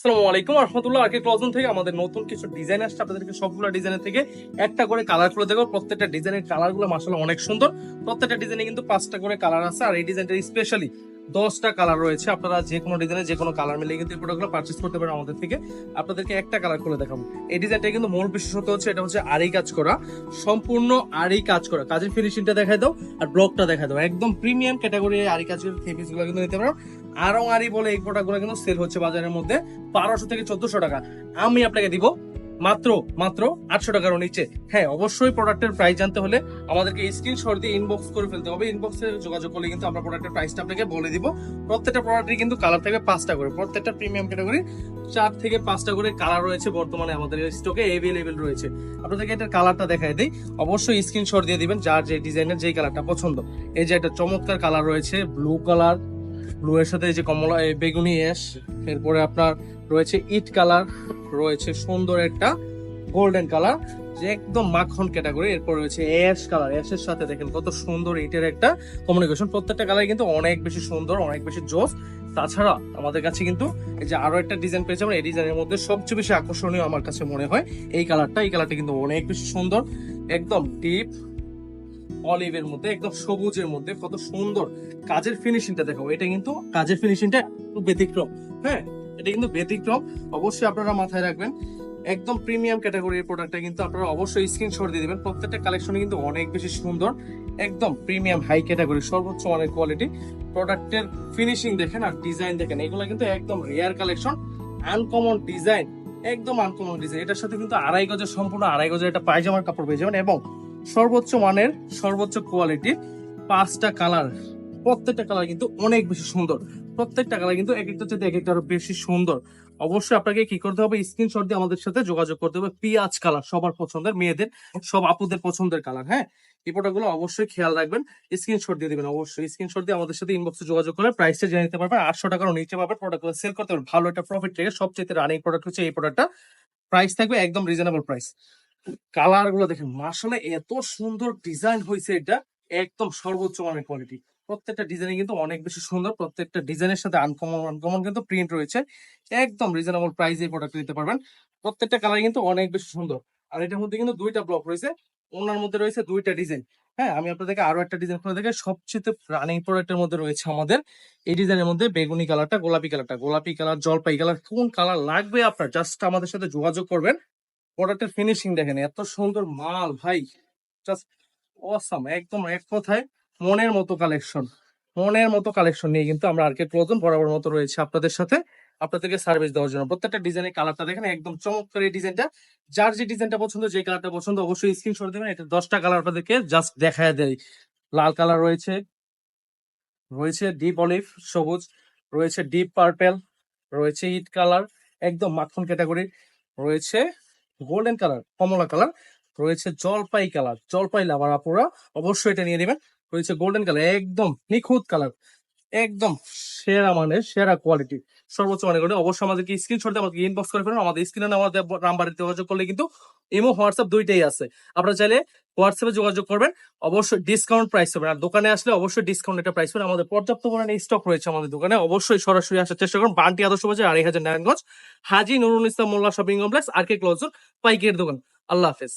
আসসালামু আলাইকুম। রহমতুল্লাহ আরকে ক্লজন থেকে আমাদের নতুন কিছু ডিজাইন আসছে। আপনাদেরকে সবগুলো ডিজাইনের থেকে একটা করে কালার করে দেখো প্রত্যেকটা ডিজাইনের কালারগুলো মাসাল্লাহ অনেক সুন্দর। প্রত্যেকটা ডিজাইনে কিন্তু পাঁচটা করে কালার আছে। আর এই ডিজাইনটা স্পেশালি দশটা কালার রয়েছে। আপনারা যে কোনো ডিজাইনে যে কোনো কালার মিলে কিন্তু এই প্রোডাক্টগুলো পারচেস করতে পারেন আমাদের থেকে। আপনাদেরকে একটা কালার করে দেখাবো। এই ডিজাইনটা কিন্তু মূল বিশেষত হচ্ছে, এটা হচ্ছে আরি কাজ করা। সম্পূর্ণ আরি কাজ করা। কাজের ফিনিশিংটা দেখাই দাও আর ব্লকটা দেখাই দাও। একদম প্রিমিয়াম ক্যাটাগরি আরি কাজের থ্রি গুলো কিন্তু নিতে পারো। আরং আরি বলে এই প্রোডাক্টগুলো কিন্তু সেল হচ্ছে বাজারের মধ্যে বারোশো থেকে চোদ্দশো টাকা। আমি আপনাকে দিব মাত্র মাত্র আটশো টাকার নিচে। হ্যাঁ অবশ্যই প্রোডাক্টের প্রাইস জানতে হলে আমাদেরকে স্ক্রিনশট দিয়ে ইনবক্স করে ফেলতে হবে। ইনবক্সে যোগাযোগ করলে কিন্তু আমরা প্রোডাক্টের প্রাইসটা আপনাকে বলে দিব। প্রত্যেকটা প্রোডাক্টের কিন্তু কালার থাকবে পাঁচটা করে। প্রত্যেকটা প্রিমিয়াম ক্যাটাগরি চার থেকে পাঁচটা করে কালার রয়েছে বর্তমানে আমাদের স্টকে এভেলেবেল রয়েছে। আপনাদেরকে এটার কালারটা দেখাই দিই। অবশ্যই স্ক্রিনশট দিয়ে দিবেন, যার যে ডিজাইনের যেই কালারটা পছন্দ। এই যে একটা চমৎকার কালার রয়েছে ব্লু কালার ব্লু এর সাথে এই যে কমলা বেগুনি অ্যাশ এরপরে আপনার রয়েছে ইট কালার, রয়েছে সুন্দর একটা গোল্ডেন কালার, যে একদম মাখন ক্যাটাগরি, এরপর রয়েছে অ্যাশ কালার অ্যাশের সাথে দেখেন কত সুন্দর ইটের একটা কমিউনিকেশন প্রত্যেকটা কালার কিন্তু অনেক বেশি সুন্দর, অনেক বেশি জোস। তাছাড়া আমাদের কাছে কিন্তু এই যে আরও একটা ডিজাইন পেয়েছে আমরা, এই ডিজাইনের মধ্যে সবচেয়ে বেশি আকর্ষণীয় আমার কাছে মনে হয় এই কালারটা। এই কালারটা কিন্তু অনেক বেশি সুন্দর, একদম ডিপ অলিভের মধ্যে, একদম সবুজের মধ্যে, কত সুন্দর কাজের ফিনিশিংটা দেখো এটা কিন্তু কাজের ফিনিশিংটা একটু ব্যতিক্রম হ্যাঁ? এটা কিন্তু ব্যতিক্রম। অবশ্যই আপনারা মাথায় রাখবেন, একদম প্রিমিয়াম ক্যাটাগরির প্রোডাক্টটা কিন্তু আপনারা অবশ্যই স্ক্রিনশট দিয়ে দিবেন। প্রত্যেকটা কালেকশন কিন্তু অনেক বেশি সুন্দর, একদম প্রিমিয়াম হাই ক্যাটাগরি সর্বোচ্চ মানের কোয়ালিটি প্রোডাক্টের ফিনিশিং দেখেন আর ডিজাইন দেখেন, এগুলো কিন্তু একদম রেয়ার কালেকশন আনকমন ডিজাইন একদম আনকমন ডিজাইন এটার সাথে কিন্তু আড়াই গজের সম্পূর্ণ আড়াই গজের একটা পায়জামার কাপড় পেয়ে যাবেন এবং সর্বোচ্চ মানের সর্বোচ্চ কোয়ালিটির পাঁচটা কালার, প্রত্যেকটা কালার কিন্তু অনেক বেশি সুন্দর। প্রত্যেকটা কালার কিন্তু এক একটা চাইতে এক একটা আরও বেশি সুন্দর। অবশ্যই আপনাকে কি করতে হবে? স্ক্রিনশট দিয়ে আমাদের সাথে যোগাযোগ করতে হবে। পিঁয়াজ কালার সবার পছন্দের, মেয়েদের, সব আপুদের পছন্দের কালার হ্যাঁ? এই প্রোডাক্টগুলো অবশ্যই খেয়াল রাখবেন। স্ক্রিনশট দিয়ে দিবেন, অবশ্যই। স্ক্রিনশট দিয়ে আমাদের সাথে ইনবক্সে যোগাযোগ করে প্রাইসটা জেনে নিতে পারবেন। আটশো টাকার নিচে পাবেন প্রোডাক্টগুলো সেল করতে। পারবেন ভালো একটা প্রফিট রেখে সবচেয়ে রানিং প্রোডাক্ট হচ্ছে এই প্রোডাক্টটা প্রাইস থাকবে একদম রিজনেবল প্রাইস কালারগুলো দেখেন মাসালে এত সুন্দর ডিজাইন হয়েছে এটা, একদম সর্বোচ্চ মানের কোয়ালিটি প্রত্যেকটা ডিজাইন কিন্তু অনেক বেশি সুন্দর, প্রত্যেকটা ডিজাইনের সাথে আনকমন আনকমন কিন্তু প্রিন্ট রয়েছে। একদম রিজনেবল প্রাইসে প্রোডাক্ট নিতে পারবেন। প্রত্যেকটা কালার কিন্তু অনেক বেশি সুন্দর। আর এটার মধ্যে কিন্তু দুইটা ব্লক রয়েছে, ওনার মধ্যে রয়েছে দুইটা ডিজাইন হ্যাঁ আমি আপনাদেরকে আরও একটা ডিজাইন করে দেখে সবচেয়ে রানিং প্রোডাক্টের মধ্যে রয়েছে আমাদের, এই ডিজাইনের মধ্যে বেগুনি কালারটা গোলাপি কালারটা গোলাপি কালার জলপাই কালার কোন কালার লাগবে আপনার? জাস্ট আমাদের সাথে যোগাযোগ করবেন। প্রোডাক্টের ফিনিশিং দেখেন, এত সুন্দর মাল ভাই। জাস্ট অসাম একদম এক কথায় মনের মতো কালেকশন মনের মতো কালেকশন নিয়ে কিন্তু আমরা আর্কেট ক্লোজন বরাবর মতো রয়েছে আপনাদের সাথে। আপনাদেরকে সার্ভিস দেওয়ার জন্য। প্রত্যেকটা ডিজাইনের কালারটা দেখেন, একদম চমৎকার এই ডিজাইনটা যার যে ডিজাইনটা পছন্দ, যে কালারটা পছন্দ, অবশ্যই স্ক্রিনশট দেবেন। এটা দশটা কালার আপনাদেরকে জাস্ট দেখায় দেয় লাল কালার রয়েছে রয়েছে ডিপ অলিভ সবুজ, রয়েছে ডিপ পার্পেল রয়েছে ইট কালার একদম মাখন ক্যাটাগরি রয়েছে গোল্ডেন কালার কমলা কালার রয়েছে জলপাই কালার জলপাই লাভার আপুরা অবশ্যই এটা নিয়ে নেবেন। রয়েছে গোল্ডেন কালার একদম নিখুঁত কালার একদম সেরা মানে সেরা কোয়ালিটি সর্বোচ্চ মানের কোয়ালিটি অবশ্যই আমাদেরকে স্ক্রিনশট আমাদেরকে ইনবক্স করে ফেলুন। আমাদের স্ক্রিনে আমাদের নাম্বারে যোগাযোগ করলে কিন্তু ইমো হোয়াটসঅ্যাপ দুইটাই আছে। আপনারা চাইলে হোয়াটসঅ্যাপে যোগাযোগ করবেন। অবশ্যই ডিসকাউন্ট প্রাইস পাবেন আর দোকানে আসলে অবশ্যই ডিসকাউন্ট একটা প্রাইস পাবেন আমাদের পর্যাপ্ত পরিমাণে স্টক রয়েছে আমাদের দোকানে। অবশ্যই সরাসরি আসার চেষ্টা করুন। বান্টি আদর্শ বাজার, আড়াই হাজার নারায়ণগঞ্জ। হাজি নুরুল ইসলাম মোল্লা শপিং কমপ্লেক্স, আর কে ক্লোজ পাইকের দোকান। আল্লাহ হাফেজ।